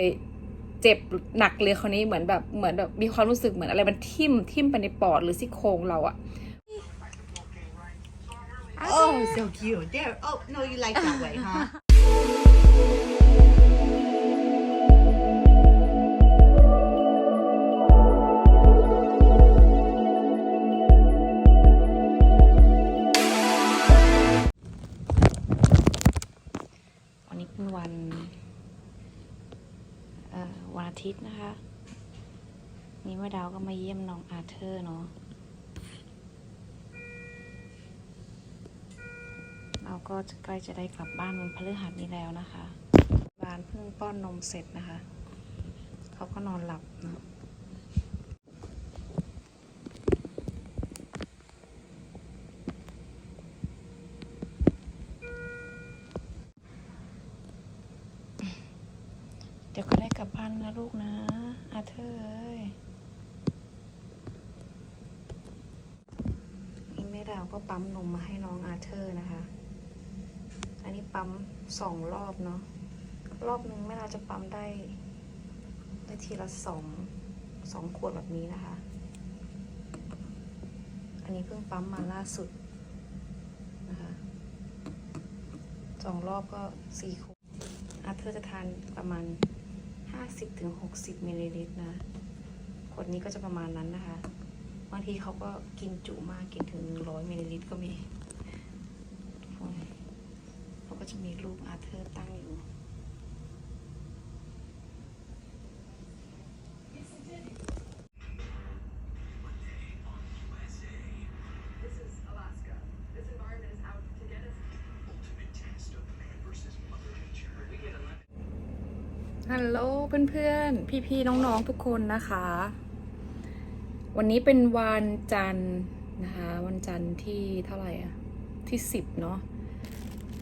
เลยเจ็บหนักเลยคราวนี้เหมือนแบบเหมือนแบบมีความรู้สึกเหมือนอะไรมันทิ่มทิ่มไปในปอดหรือซี่โครงเราอะ Oh, so cute. There. Oh, no, you like that way, huh? ทิตย์นะคะ นี่แม่ดาวก็มาเยี่ยมน้องอาเธอร์เนาะเราก็จะใกล้จะได้กลับบ้านวันพฤหัสนี้แล้วนะคะ บานเพิ่งป้อนนมเสร็จนะคะ เขาก็นอนหลับเนาะ เดี๋ยวก็ได้กลับบ้า นะลูกนะอาเธอร์เอ้ยนี่แม่ดาวก็ปั๊มนมมาให้น้องอาเธอร์นะคะ อันนี้ปั๊มสองรอบเนาะ รอบหนึ่งแม่ดาวจะปั๊มได้ ได้ทีละสองสองขวดแบบนี้นะคะ อันนี้เพิ่งปั๊มมาล่าสุดนะคะสองรอบก็สี่ขวดอาเธอร์จะทานประมาณ 50ถึง60มิลลิลิตรนะขวดนี้ก็จะประมาณนั้นนะคะ บางทีเขาก็กินจุมากกินถึง100มิลลิลิตรก็มีเขาก็จะมีรูปอาเธอร์ตั้งอยู่ ฮัลโหลเพื่อนๆ พี่ๆ น้องๆ ทุกคนนะคะ วันนี้เป็นวันจันทร์นะคะ วันจันทร์ที่เท่าไหร่อะที่สิบเนาะ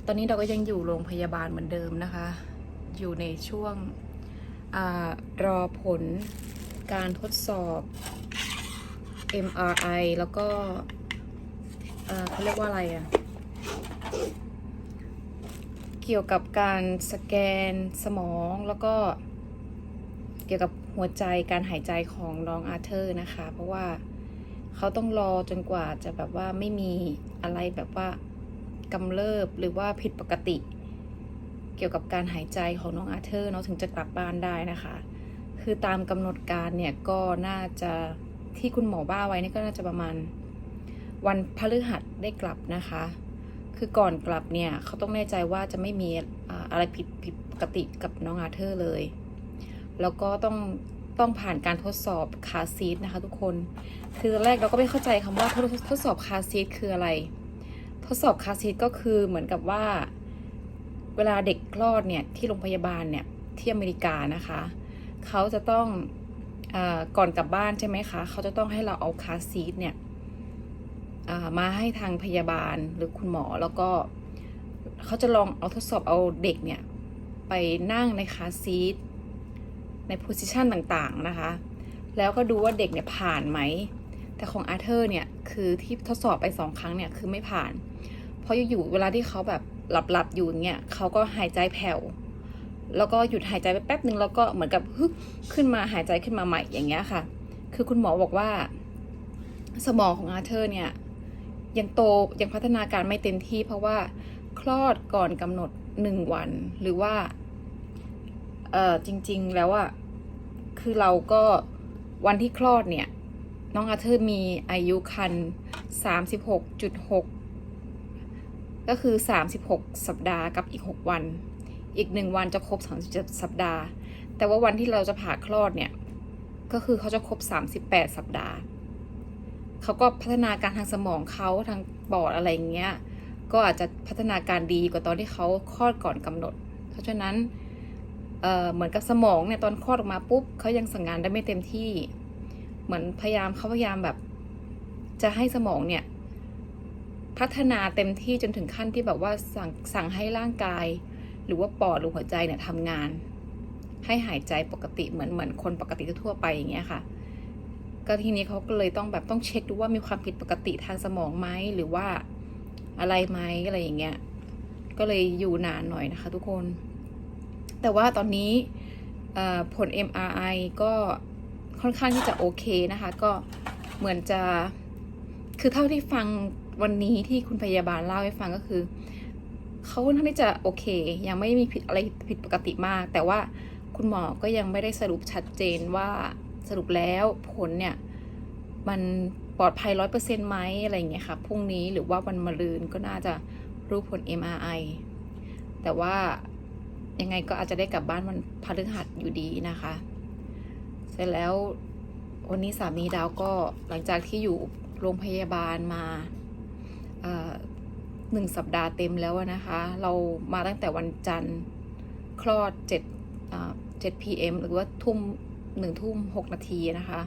ตอนนี้เราก็ยังอยู่โรงพยาบาลเหมือนเดิมนะคะ อยู่ในช่วงอรอผลการทดสอบ MRI แล้วก็เขาเรียกว่าอะไรอะ เกี่ยวกับการสแกนสมองแล้วก็เกี่ยวกับหัวใจการหายใจของน้องอาเธอร์นะคะ เพราะว่าเขาต้องรอจนกว่าจะแบบว่าไม่มีอะไรแบบว่ากำเริบหรือว่าผิดปกติ เกี่ยวกับการหายใจของน้องอาเธอร์เนาะถึงจะกลับบ้านได้นะคะ คือตามกำหนดการเนี่ยก็น่าจะที่คุณหมอบ้าไว้นี่ก็น่าจะประมาณวันพฤหัสได้กลับนะคะ คือก่อนกลับเนี่ยเขาต้องแน่ใจว่าจะไม่มีอะไรผิดผิดปกติกับน้องอาเธอร์เลย แล้วก็ต้องต้องผ่านการทดสอบคาซีทนะคะทุกคน คือแรกเราก็ไม่เข้าใจคำว่าทดสอบคาซีทคืออะไร ทดสอบคาซีทก็คือเหมือนกับว่า เวลาเด็กคลอดเนี่ยที่โรงพยาบาลเนี่ยที่อเมริกานะคะ เขาจะต้องอก่อนกลับบ้านใช่ไหมคะ เขาจะต้องให้เราเอาคาซีทเนี่ย มาให้ทางพยาบาลหรือคุณหมอแล้วก็เขาจะลองเอาทดสอบเอาเด็กเนี่ย ไปนั่งในคาซีทในโพสิชันต่างๆนะคะ แล้วก็ดูว่าเด็กเนี่ยผ่านไหม แต่ของอาเธอร์เนี่ย คือที่ทดสอบไปสองครั้งเนี่ย คือไม่ผ่าน เพราะอยู่ๆเวลาที่เขาแบบหลับๆอยู่อย่างเงี้ยเขาก็หายใจแผ่วแล้วก็หยุดหายใจไปแป๊บหนึ่งแล้วก็เหมือนกับฮึขึ้นมาหายใจขึ้นมาใหม่อย่างเงี้ยค่ะ คือคุณหมอบอกว่า สมองของอาเธอร์เนี่ย ยังโตยังพัฒนาการไม่เต็มที่เพราะว่าคลอดก่อนกำหนดหนึ่งวัน หรือว่าเออจริง ๆ แล้วอะคือเราก็วันที่คลอดเนี่ย น้องอาเธอร์มีอายุคันสามสิบหกจุดหกก็คือสามสิบหกสัปดาห์กับอีกหกวัน อีกหนึ่งวันจะครบสามสิบสัปดาห์ แต่ว่าวันที่เราจะผ่าคลอดเนี่ย ก็คือเขาจะครบสามสิบแปดสัปดาห์ เขาก็พัฒนาการทางสมองเขาทางปอดอะไรอย่างเงี้ย ก็อาจจะพัฒนาการดีกว่าตอนที่เขาคลอดก่อนกำหนด เพราะฉะนั้นเเหมือนกับสมองเนี่ยตอนคลอดออกมาปุ๊บเขายังสั่งงานได้ไม่เต็มที่ เหมือนพยายามเขาพยายามแบบ จะให้สมองเนี่ย พัฒนาเต็มที่จนถึงขั้นที่แบบว่าสั่งสั่งให้ร่างกาย หรือว่าปอดหรือหัวใจเนี่ยทำงาน ให้หายใจปกติเหมือนเหมือนคนปกติทั่วไปอย่างเงี้ยค่ะ ก็ทีนี้เขาก็เลยต้องแบบต้องเช็คดูว่ามีความผิดปกติทางสมองไหมหรือว่าอะไรไหมอะไรอย่างเงี้ย ก็เลยอยู่นานหน่อยนะคะ ทุกคน แต่ว่าตอนนี้เอ่อผล MRI ก็ค่อนข้างที่จะโอเคนะคะ ก็เหมือนจะ คือเท่าที่ฟังวันนี้ที่คุณพยาบาลเล่าให้ฟังก็คือเขาค่อนข้างที่จะโอเค ยังไม่มีผิดอะไรผิดปกติมาก แต่ว่าคุณหมอก็ยังไม่ได้สรุปชัดเจนว่า สรุปแล้วผลเนี่ยมันปลอดภัยร้อยเปอร์เซ็นต์ไหมอะไรอย่างเงี้ยค่ะพรุ่งนี้หรือว่าวันมะรืนก็น่าจะรู้ผล MRI แต่ว่ายังไงก็อาจจะได้กลับบ้านวันพฤหัสอยู่ดีนะคะ เสร็จแล้ววันนี้สามีดาวก็หลังจากที่อยู่โรงพยาบาลมาหนึ่งสัปดาห์เต็มแล้วนะคะ เรามาตั้งแต่วันจันทร์คลอดเจ็ดเจ็ด PM หรือว่าทุ่ม หนึ่งทุ่มหกนาทีนะคะ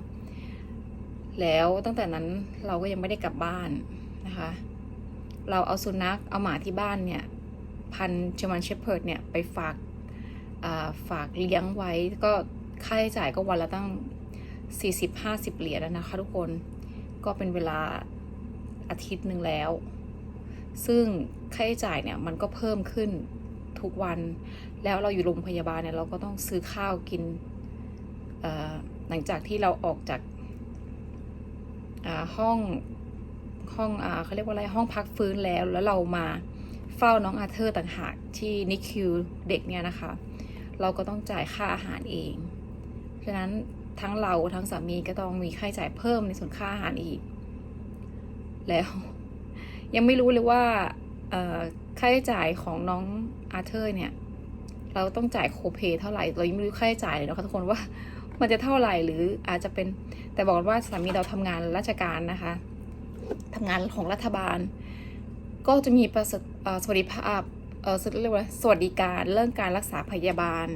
แล้วตั้งแต่นั้นเราก็ยังไม่ได้กลับบ้านนะคะ เราเอาสุนัขเอาหมาที่บ้านเนี่ยพันเชมันเชพเพิร์ดเนี่ยไปฝากาฝากเลี้ยงไว้ก็ค่าใช้จ่ายก็วันละตั้ง 40-50 เหรียญแล้วนะคะทุกคนก็เป็นเวลาอาทิตย์หนึ่งแล้ว ซึ่งค่าใช้จ่ายเนี่ยมันก็เพิ่มขึ้นทุกวัน แล้วเราอยู่โรงพยาบาลเนี่ยเราก็ต้องซื้อข้าวกิน หลังจากที่เราออกจากาห้องห้องอเขาเรียกว่าอะไรห้องพักฟื้นแล้วแล้วเรามาเฝ้าน้องอาเธอร์ต่างหากที่นิคิวเด็กเนี่ยนะคะ เราก็ต้องจ่ายค่าอาหารเองฉะนั้นทั้งเราทั้งสามีก็ต้องมีค่าใช้จ่ายเพิ่มในส่วนค่าอาหารอีก แล้ว ยังไม่รู้เลยว่าค่าใช้จ่ายของน้องอาเธอร์เนี่ย เราต้องจ่ายโคเพเท่าไหร่ เรายังไม่รู้ค่าใช้จ่ายเลยนะคะทุกคนว่า มันจะเท่าไหร่หรืออาจจะเป็นแต่บอกว่าสามีเราทำงานราชการนะคะทำงานของรัฐบาล ก็จะมีประสบเสวัสดิภาพเออเรียกว่าสวัสดิการเรื่องการรักษาพยาบาล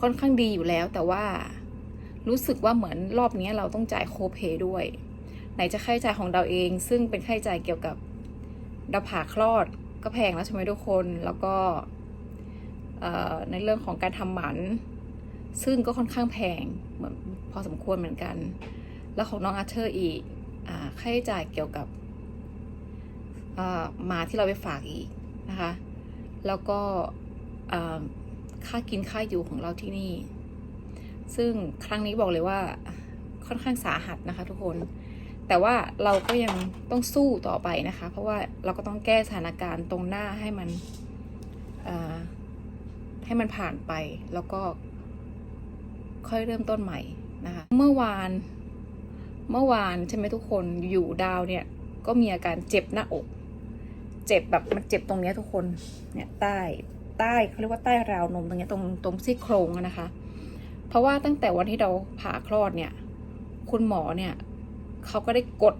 ค่อนข้างดีอยู่แล้ว แต่ว่ารู้สึกว่าเหมือนรอบนี้เราต้องจ่ายโคเพด้วย ไหนจะค่าใช้จ่ายของเราเอง ซึ่งเป็นค่าใช้จ่ายเกี่ยวกับเราผ่าคลอดก็แพงแล้วใช่ไหมทุกคนแล้วก็ในเรื่องของการทำหมัน ซึ่งก็ค่อนข้างแพงเหมือนพอสมควรเหมือนกัน แล้วของน้องอาเธอร์อีกค่าใช้จ่ายเกี่ยวกับหมาที่เราไปฝากอีกนะคะ แล้วก็ค่ากินค่าอยู่ของเราที่นี่ ซึ่งครั้งนี้บอกเลยว่าค่อนข้างสาหัสนะคะทุกคน แต่ว่าเราก็ยังต้องสู้ต่อไปนะคะ เพราะว่าเราก็ต้องแก้สถานการณ์ตรงหน้าให้มันให้มันผ่านไป แล้วก็ ค่อยเริ่มต้นใหม่นะคะ เมื่อวานเมื่อวานใช่ไหมทุกคนอยู่ดาวเนี่ยก็มีอาการเจ็บหน้าอก เจ็บแบบมันเจ็บตรงเนี้ยทุกคนเนี่ยใต้ใต้เขาเรียกว่าใต้ราวนมตรงเนี้ยตรงตรงซี่โครงนะคะ เพราะว่าตั้งแต่วันที่เราผ่าคลอดเนี่ย คุณหมอเนี่ยเขาก็ได้กด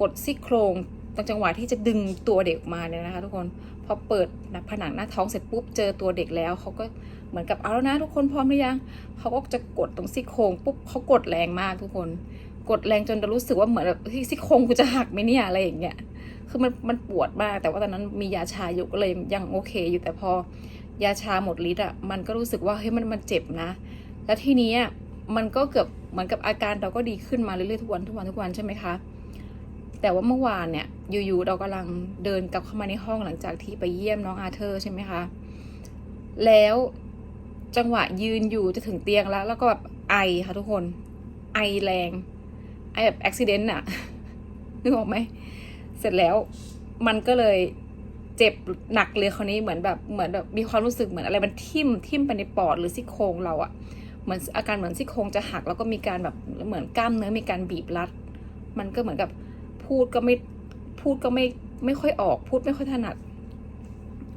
กดซี่โครงตรงจังหวะที่จะดึงตัวเด็กออกมาเนี่ยนะคะ ทุกคนพอเปิดผนังหน้าท้องเสร็จปุ๊บเจอตัวเด็กแล้วเขาก็ เหมือนกับเอาแล้วนะทุกคนพร้อมหรือยังเขาก็จะกดตรงซี่โครงปุ๊บเขากดแรงมากทุกคน กดแรงจนเรารู้สึกว่าเหมือนแบบซี่โครงกูจะหักไหมเนี่ยอะไรอย่างเงี้ยคือมันมันปวดมาก แต่ว่าตอนนั้นมียาชาอยู่ก็เลยยังโอเคอยู่แต่พอยาชาหมดฤทธิ์อะมันก็รู้สึกว่าเฮ้ยมันมันเจ็บนะ แล้วทีนี้มันก็เกือบเหมือนกับอาการเราก็ดีขึ้นมาเรื่อยๆทุกวันทุกวันทุกวันใช่ไหมคะแต่ว่าเมื่อวานเนี่ยอยู่ๆเรากำลังเดินกลับเข้ามาในห้องหลังจากที่ไปเยี่ยมน้องอาเธอร์ใช่ไหมคะ แล้ว จังหวะยืนอยู่จะถึงเตียงแล้ว แล้วก็แบบไอค่ะทุกคน ไอแรง ไอแบบอุบิเหตุอะนึกออกไหม เสร็จแล้วมันก็เลยเจ็บหนักเลยคราวนี้เหมือนแบบเหมือนแบบมีความรู้สึกเหมือนอะไรมันทิ่มทิ่มไปในปอดหรือซี่โครงเราอะเหมือนอาการเหมือนซี่โครงจะหักแล้วก็มีการแบบเหมือนกล้ามเนื้อมีการบีบรัด มันก็เหมือนกับพูดก็ไม่พูดก็ไม่ไม่ค่อยออก พูดไม่ค่อยถนัด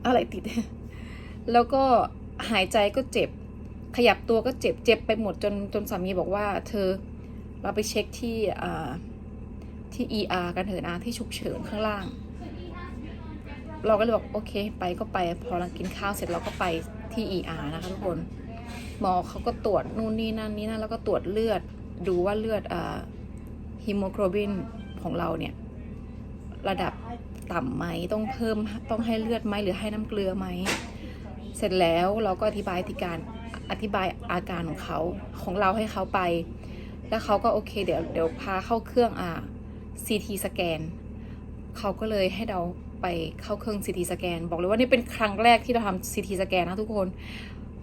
อะไรติด แล้วก็ หายใจก็เจ็บ ขยับตัวก็เจ็บเจ็บไปหมดจนจนสามีบอกว่าเธอเราไปเช็คที่อ่าที่ ER กันเถอะนะที่ฉุกเฉินข้างล่าง เราก็เลยบอกโอเค ไปก็ไปพอเรากินข้าวเสร็จเราก็ไปที่ ER นะคะทุกคนหมอเขาก็ตรวจนู่นนี่นั่นนี่นั่นแล้วก็ตรวจเลือดดูว่าเลือดฮีโมโกลบินของเราเนี่ย ระดับต่ำไหมต้องเพิ่มต้องให้เลือดไหมหรือให้น้ำเกลือไหม เสร็จแล้วเราก็อธิบายที่การอธิบายอาการของเขาของเราให้เขาไป แล้วเขาก็โอเค เดี๋ยวเดี๋ยวพาเข้าเครื่องอ่า CT สแกนเขาก็เลยให้เราไปเข้าเครื่อง CT สแกนบอกเลยว่านี่เป็นครั้งแรกที่เราทำ CT สแกนนะทุกคน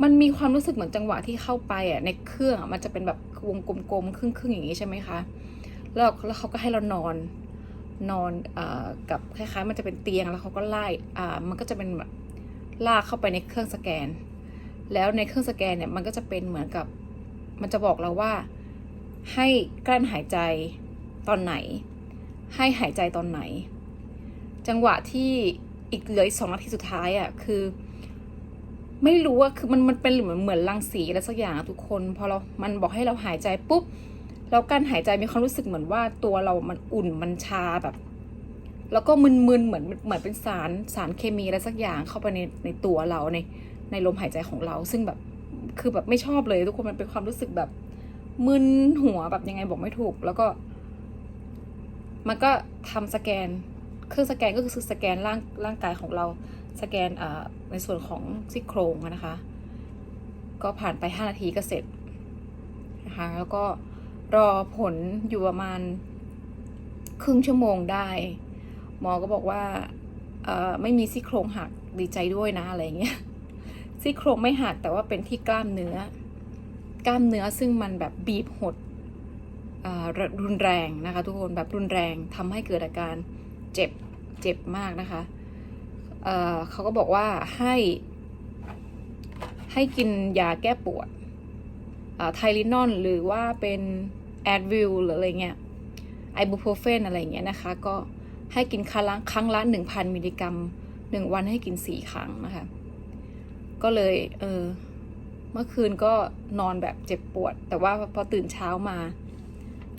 มันมีความรู้สึกเหมือนจังหวะที่เข้าไปอะในเครื่องมันจะเป็นแบบวงกลมๆครึ่งๆอย่างนี้ใช่ไหมคะแล้วแล้วเขาก็ให้เรานอนนอนอกับคล้ายๆ มันจะเป็นเตียงแล้วเขาก็ไล่อ่ามันก็จะเป็น ลากเข้าไปในเครื่องสแกน แล้วในเครื่องสแกนเนี่ยมันก็จะเป็นเหมือนกับ มันจะบอกเราว่า ให้กลั้นหายใจตอนไหน ให้หายใจตอนไหน จังหวะที่อีกเหลืออีกสองนาทีสุดท้ายอะ่ะคือ ไม่รู้ว่าคือมันมันเป็นเหมือนเหมือนรังสีอะไรสักอย่างทุกคนพอเรา มันบอกให้เราหายใจปุ๊บแล้วการหายใจมีความรู้สึกเหมือนว่าตัวเรามันอุ่นมันชาแบบ แล้วก็มึนๆเหมือนเหมือนเป็นสารสารเคมีอะไรสักอย่างเข้าไปในในตัวเราในในลมหายใจของเรา ซึ่งแบบคือแบบไม่ชอบเลย ทุกคนมันเป็นความรู้สึกแบบมึนหัวแบบยังไงบอกไม่ถูก แล้วก็ มันก็ทำสแกน เครื่องสแกนก็คือสแกนร่างร่างกายของเราสแกนอ่าในส่วนของซี่โครงนะคะ ก็ผ่านไป 5 นาทีก็เสร็จนะคะแล้วก็รอผลอยู่ประมาณครึ่งชั่วโมงได้ หมอก็บอกว่าไม่มีซี่โครงหักดีใจด้วยนะอะไรเงี้ยซี่โครงไม่หักแต่ว่าเป็นที่กล้ามเนื้อ กล้ามเนื้อซึ่งมันแบบบีบหดรุนแรงนะคะทุกคนแบบรุนแรงทำให้เกิดอาการเจ็บเจ็บมากนะคะเเขาก็บอกว่าให้ให้กินยาแก้ปวดไทลินอนหรือว่าเป็นแอดวิลหรืออะไรเงี้ยไอบูโพรเฟนอะไรเงี้ยนะคะ ก็ ให้กินครั้งละครั้งละหนึ่งพันมิลลิกรัมหนึ่งวันให้กินสี่ครั้งนะคะ ก็เลยเออเมื่อคืนก็นอนแบบเจ็บปวด แต่ว่าพอตื่นเช้ามา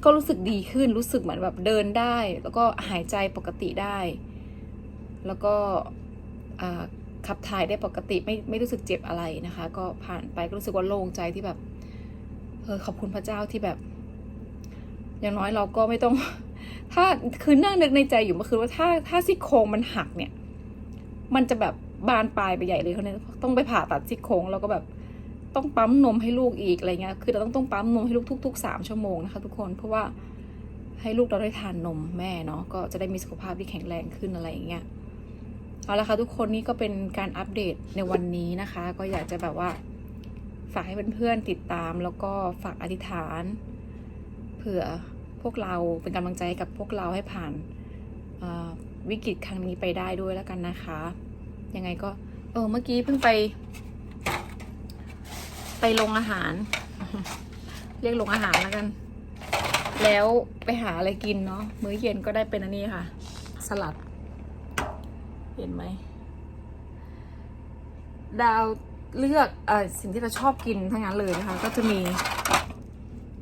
ก็รู้สึกดีขึ้นรู้สึกเหมือนแบบเดินได้ แล้วก็หายใจปกติได้ แล้วก็ขับถ่ายได้ปกติไม่ไม่รู้สึกเจ็บอะไรนะคะ ก็ผ่านไปก็รู้สึกว่าโล่งใจที่แบบเออขอบคุณพระเจ้าที่แบบ อย่างน้อยเราก็ไม่ต้อง ถ้าคือนั่งนึกในใจอยู่เมื่อคืนว่าถ้าถ้าซี่โครงมันหักเนี่ย มันจะแบบบานปลายไปใหญ่เลยเขาเนี่ยต้องไปผ่าตัดซี่โครงแล้วก็แบบต้องปั๊มนมให้ลูกอีกอะไรเงี้ย คือเราต้องต้องปั๊มนมให้ลูกทุกๆสามชั่วโมงนะคะทุกคน เพราะว่าให้ลูกเราได้ทานนมแม่เนาะ ก็จะได้มีสุขภาพที่แข็งแรงขึ้นอะไรอย่างเงี้ย เอาละค่ะทุกคนนี่ก็เป็นการอัปเดตในวันนี้นะคะ ก็อยากจะแบบว่าฝากให้เพื่อนๆติดตามแล้วก็ฝากอธิษฐาน เผื่อ พวกเราเป็นกำลังใจให้กับพวกเราให้ผ่านวิกฤตครั้งนี้ไปได้ด้วยแล้วกันนะคะ ยังไงก็ เออเมื่อกี้เพิ่งไป ไปลงอาหาร เรียกลงอาหารแล้วกัน แล้วไปหาอะไรกินเนาะมื้อเย็นก็ได้เป็นอันนี้ค่ะ สลัด เห็นไหม ดาวเลือกอสิ่งที่เราชอบกินทั้งนั้นเลยนะคะ ก็จะมี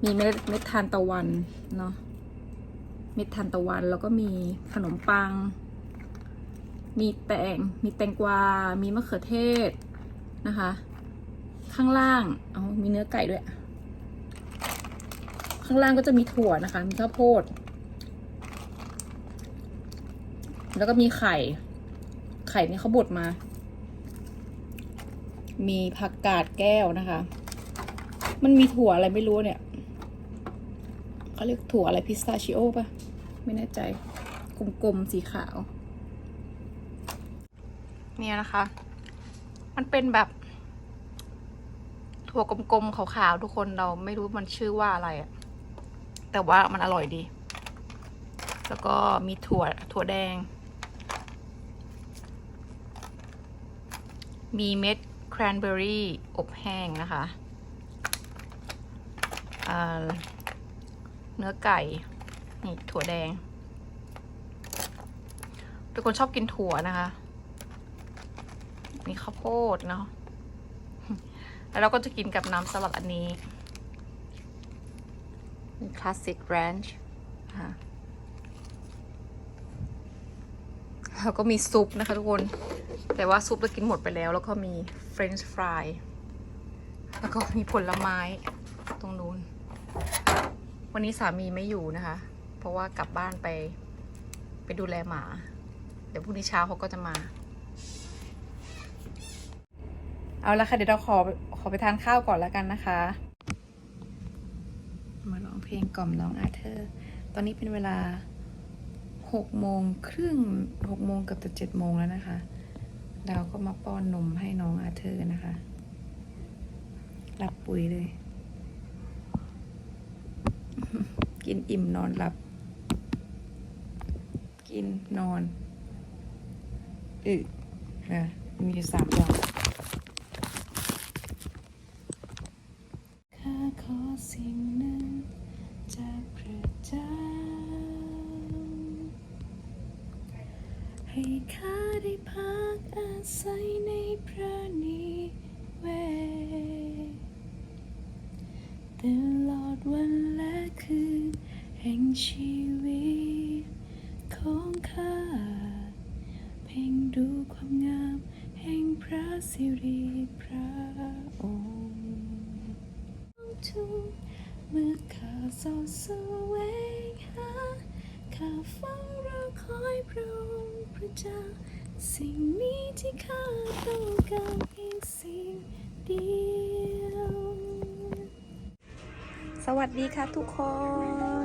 มีเม็ดเม็ดทานตะวันเนาะเม็ดทานตะวันแล้วก็มีขนมปัง มีแตงมีแตงกวา มีมะเขือเทศนะคะ ข้างล่างเอามีเนื้อไก่ด้วย ข้างล่างก็จะมีถั่วนะคะ มีข้าวโพด แล้วก็มีไข่ ไข่นี่เขาบดมา มีผักกาดแก้วนะคะ มันมีถั่วอะไรไม่รู้เนี่ย เขาเรียกถั่วอะไรพิสตาชิโอป่ะไม่แน่ใจกลมๆสีขาว เนี่ยนะคะ มันเป็นแบบ ถั่วกลมๆขาวๆทุกคนเราไม่รู้มันชื่อว่าอะไรอะแต่ว่ามันอร่อยดี แล้วก็มีถั่วถั่วแดง มีเม็ดแครนเบอรี่อบแห้งนะคะอ่า เนื้อไก่ นี่ถั่วแดง เป็นคนชอบกินถั่วนะคะมีข้าวโพดเนาะ แล้วเราก็จะกินกับน้ำสลัดอันนี้คลาสสิกแรนช์ค่ะแล้วก็มีซุปนะคะทุกคน แต่ว่าซุปเรากินหมดไปแล้ว แล้วก็มีเฟรนช์ฟราย แล้วก็มีผลไม้ตรงนู้น วันนี้สามีไม่อยู่นะคะ เพราะว่ากลับบ้านไปไปดูแลหมา เดี๋ยวพรุ่งนี้เช้าเขาก็จะมา เอาละค่ะ เดี๋ยวเราขอขอไปทานข้าวก่อนแล้วกันนะคะ มาร้องเพลงกล่อมน้องอาเธอร์ ตอนนี้เป็นเวลาหกโมงครึ่งหกโมงเกับจะเจ็ดโมงแล้วนะคะเดาวก็มาป้อนนมให้น้องอาเธอร์นะคะ หลับปุ๋ยเลย กินอิ่มนอนหลับ กินนอนอึนะมีสามอย่าง ชีวิตของข้าเพ่งดูความงามแห่งพระสิริพระองค์ทุกเมื่อข้าเศร้าแสวงหาข้าเฝ้ารอคอยพระองค์พระเจ้าสิ่งนี้ที่ข้าต้องการเพียงสิ่งเดียว สวัสดีค่ะทุกคน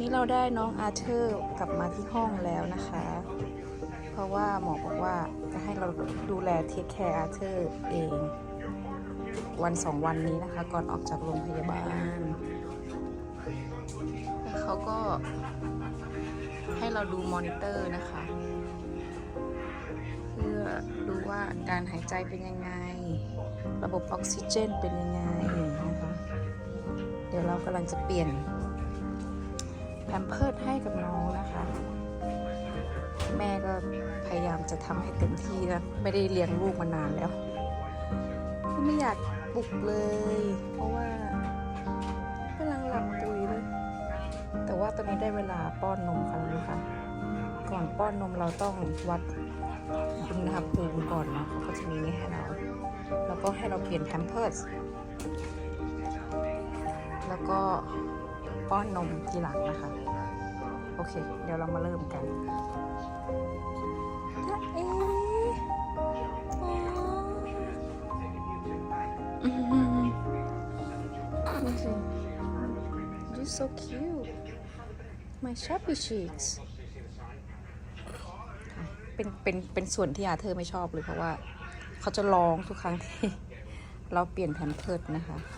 นี่เราได้น้องอาเธอร์กลับมาที่ห้องแล้วนะคะ เพราะว่าหมอบอกว่าจะให้เราดูแลเทคแคร์อาเธอร์เอง วันสองวันนี้นะคะ ก่อนออกจากโรงพยาบาลแล้วเขาก็ให้เราดูมอนิเตอร์นะคะ เพื่อดูว่าการหายใจเป็นยังไง ระบบออกซิเจนเป็นยังไงนะคะ เดี๋ยวเรากำลังจะเปลี่ยน แพมเพิร์ดให้กับน้องนะคะ แม่ก็พยายามจะทำให้เต็มที่นะไม่ได้เลี้ยงลูกมานานแล้วไม่อยากปลุกเลย เพราะว่ากำลังหลับปุ๋ยเลยแต่ว่าตอนนี้ได้เวลาป้อนนมกันแล้วค่ะก่อนป้อนนมเราต้องวัดอุณหภูมิก่อนนะเขาก็จะมีนี่ให้เรา แล้วก็ให้เราเปลี่ยนแพมเพิร์สแล้วก็ป้อนนมทีหลังนะคะ เค เดี๋ยวเรามาเริ่มกันถ้าเอ๊ะอ๋ออืมดูสิ You're so cute my chubby cheeks เป็น เป็น เป็นส่วนที่อาเธอร์ไม่ชอบเลยเพราะว่า เขาจะร้องทุกครั้งที่ เราเปลี่ยนแพมเพิร์ดนะคะจะ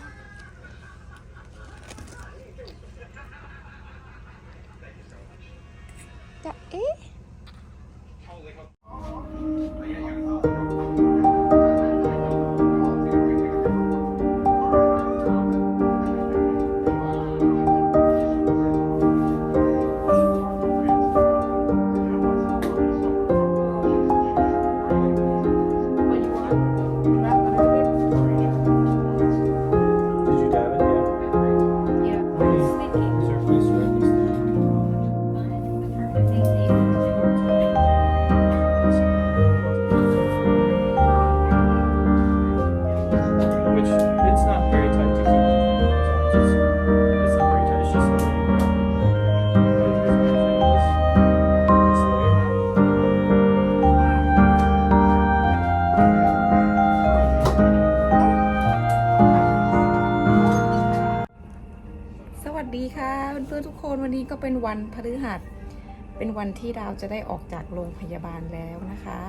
เป็นวันที่เราจะได้ออกจากโรงพยาบาลแล้วนะคะ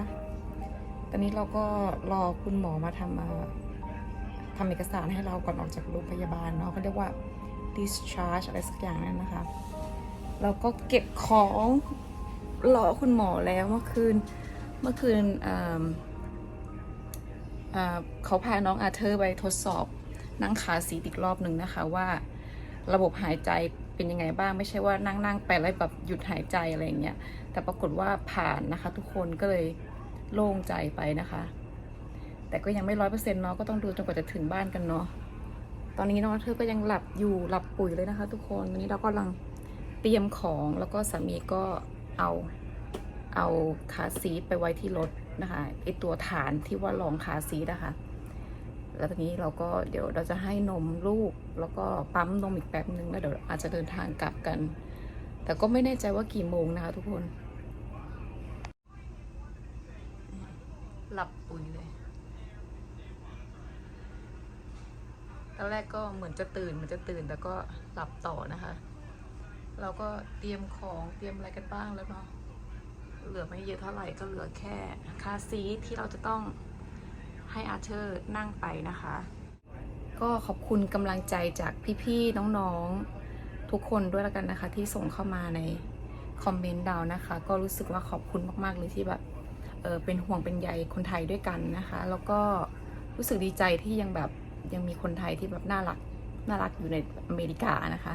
ตอนนี้เราก็รอคุณหมอมาทำเอทำเอกสารให้เราก่อนออกจากโรงพยาบาลเนาะเขาเรียกว่า discharge อะไรสักอย่างนั่นนะคะ เราก็เก็บของรอคุณหมอแล้วเมื่อคืน เมื่อคืนเขาพาน้องอาเธอร์ไปทดสอบนั่งขาสีอีกรอบหนึ่งนะคะว่าระบบหายใจ เป็นยังไงบ้างไม่ใช่ว่านั่งนั่งๆไปแล้วแบบหยุดหายใจอะไรอย่างเงี้ยแต่ปรากฏว่าผ่านนะคะ ทุกคนก็เลยโล่งใจไปนะคะ แต่ก็ยังไม่ร้อยเปอร์เซ็นต์เนาะก็ต้องดูจนกว่าจะถึงบ้านกันเนาะตอนนี้น้องเธอก็ยังหลับอยู่หลับปุ๋ยเลยนะคะ ทุกคนวันนี้เรากำลังเตรียมของแล้วก็สามีก็เอาเอาขาซีทไปไว้ที่รถนะคะไอตัวฐานที่ว่ารองขาซีทนะคะ แล้วทีนี้เราก็เดี๋ยวเราจะให้นมลูก แล้วก็ปั๊มนมอีกแป๊บหนึ่งแล้วเดี๋ยวอาจจะเดินทางกลับกัน แต่ก็ไม่แน่ใจว่ากี่โมงนะคะทุกคน หลับปุ๋ยเลยตอนแรกก็เหมือนจะตื่นเหมือนจะตื่นแต่ก็หลับต่อนะคะ เราก็เตรียมของเตรียมอะไรกันบ้างแล้วเนาะเหลือไม่เยอะเท่าไหร่ก็เหลือแค่คาซีที่เราจะต้อง ให้อาเธอร์นั่งไปนะคะ ก็ขอบคุณกำลังใจจากพี่ๆน้องๆทุกคนด้วยแล้วกันนะคะ ที่ส่งเข้ามาในคอมเมนต์ดาวนะคะ ก็รู้สึกว่าขอบคุณมากๆเลยที่แบบเออเป็นห่วงเป็นใยคนไทยด้วยกันนะคะ แล้วก็รู้สึกดีใจที่ยังแบบยังมีคนไทยที่แบบน่ารักน่ารักอยู่ในอเมริกานะคะ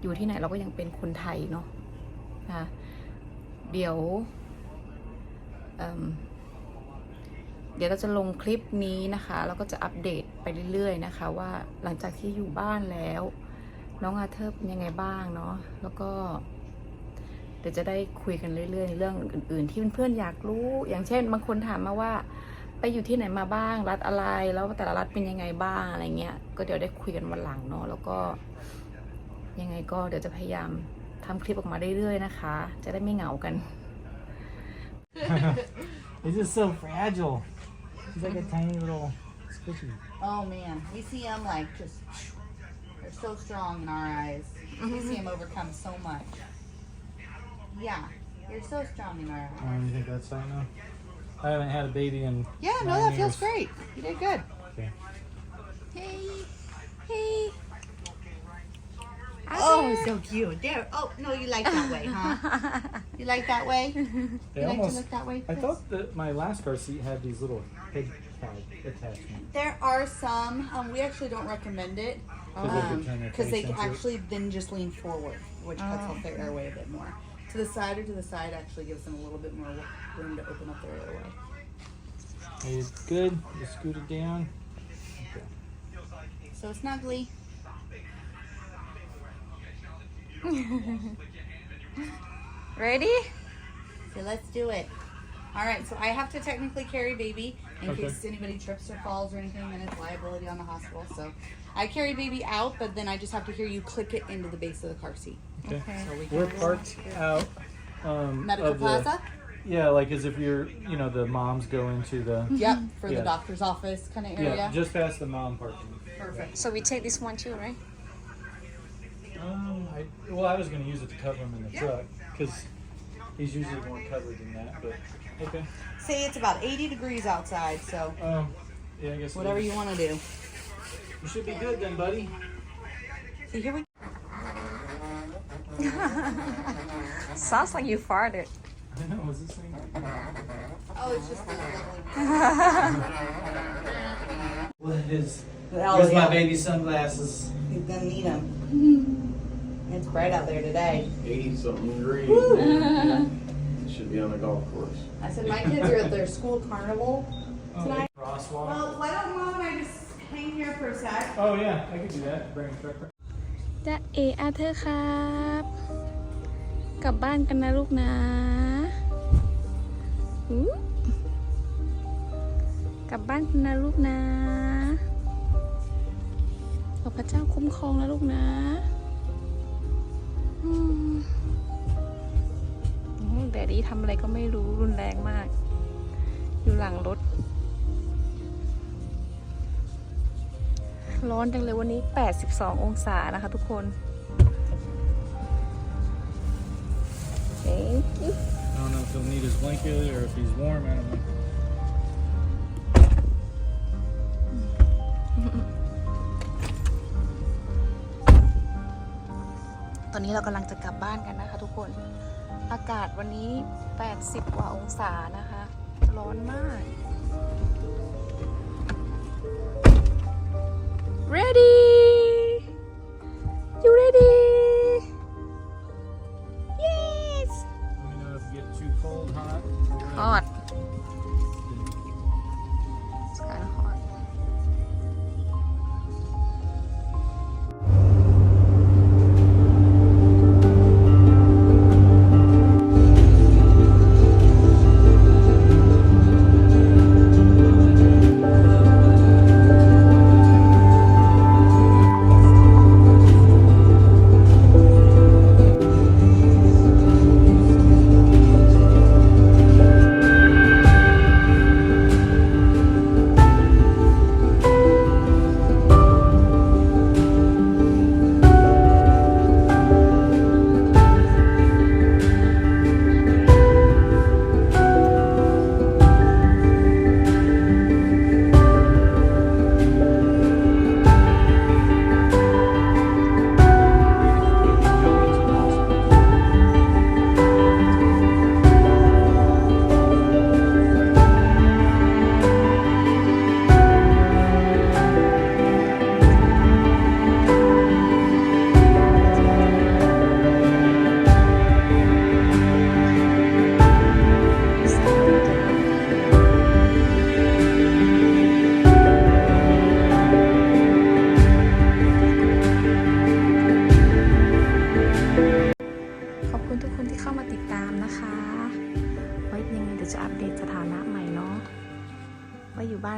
อยู่ที่ไหนเราก็ยังเป็นคนไทยเนาะนะเดี๋ยว เดี๋ยวเราจะลงคลิปนี้นะคะ แล้วก็จะอัปเดตไปเรื่อยๆนะคะ ว่าหลังจากที่อยู่บ้านแล้ว น้องอาเธอร์เป็นยังไงบ้างเนาะแล้วก็ เดี๋ยวจะได้คุยกันเรื่อยๆ เรื่องอื่น ๆ ที่เพื่อนๆอยากรู้ อย่างเช่น บางคนถามมาว่า ไปอยู่ที่ไหนมาบ้างรัฐอะไร แล้วแต่ละรัฐเป็นยังไงบ้างอะไรเงี้ยก็เดี๋ยวได้คุยกันวันหลังเนาะแล้วก็ ยังไงก็เดี๋ยวจะพยายามทำคลิปออกมาเรื่อยๆนะคะ จะได้ไม่เหงากัน It's just so fragile. She's like a tiny little squishy. Oh man, we see him like just. They're so strong in our eyes. We see him overcome so much. Yeah, you're so strong in our eyes. Um, you think that's fine now? I haven't had a baby in. Yeah, no, nine that feels years. great. You did good. Okay. Hey hey Oh, so cute. There. Oh no, you like that way, huh? You like that way? You They like to almost. look that way? I thought that my last car seat had these little head pad attachments. There are some. Um, we actually don't recommend it 'Cause they could turn their because they face into it. actually then just lean forward, which cuts off their airway a bit more. To the side or to the side actually gives them a little bit more room to open up their airway. You good? You scoot it down. So snuggly. ready So let's do it. All right, so I have to technically carry baby in Okay. case anybody trips or falls or anything, then it's liability on the hospital. So I carry baby out, but then I just have to hear you click it into the base of the car seat. Okay. Okay. So we We're parked out. Um, Medical of the- Plaza. Yeah, like as if you're, you know, the moms go into the. Yep, for Yeah. the doctor's office kind of area. Yeah, just past the mom parking. Perfect. so we take this one too right I, well, I was gonna use it to cover him in the truck because he's usually more covered than that. But okay. Say it's about 80 degrees outside, so Um, yeah, I guess. whatever you want to do. You should be good then, buddy. So here we sounds like you farted I know. Was this thing? Oh, it's just it is. Where's my baby sunglasses? You're gonna need them. It's bright out there today. 80 something degrees. It should be on the golf course. I said my kids are at their school carnival tonight. Crosswalk. Well, why don't mom and I just hang here for a sec? Oh yeah, I could do that. Bring a truck. จะเออาเธอร์ครับ กลับบ้านกันนะลูกนะอู้กลับบ้านกันนะลูกนะขอพระเจ้าคุ้มครองนะลูกนะ ดีทำอะไรก็ไม่รู้รุนแรงมาก อยู่หลังรถ ร้อนจังเลยวันนี้ 82 องศานะคะทุกคน Thank you I don't know if he'll need his blanket or if he's warm. I don't know. ตอนนี้เรากำลังจะกลับบ้านกันนะคะทุกคน อากาศวันนี้ 80 กว่าองศานะคะ ร้อนมาก Ready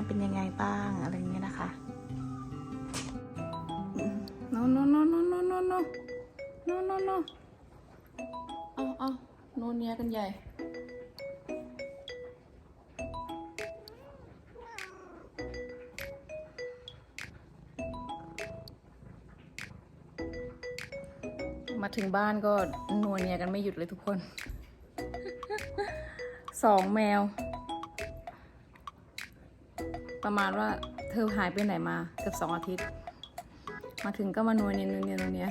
างเป็นยังไงบ้างอะไรเงี้ยนะคะโนโนโนโนโนโนโนโนโนโนเอาเอาโนเนียกันใหญ่ มาถึงบ้านก็นัวเนียกันไม่หยุดเลยทุกคน สองแมว ประมาณว่าเธอหายไปไหนมาเกือบสองอาทิตย์ มาถึงก็มานัวเนียนัวเนียนัวเนีย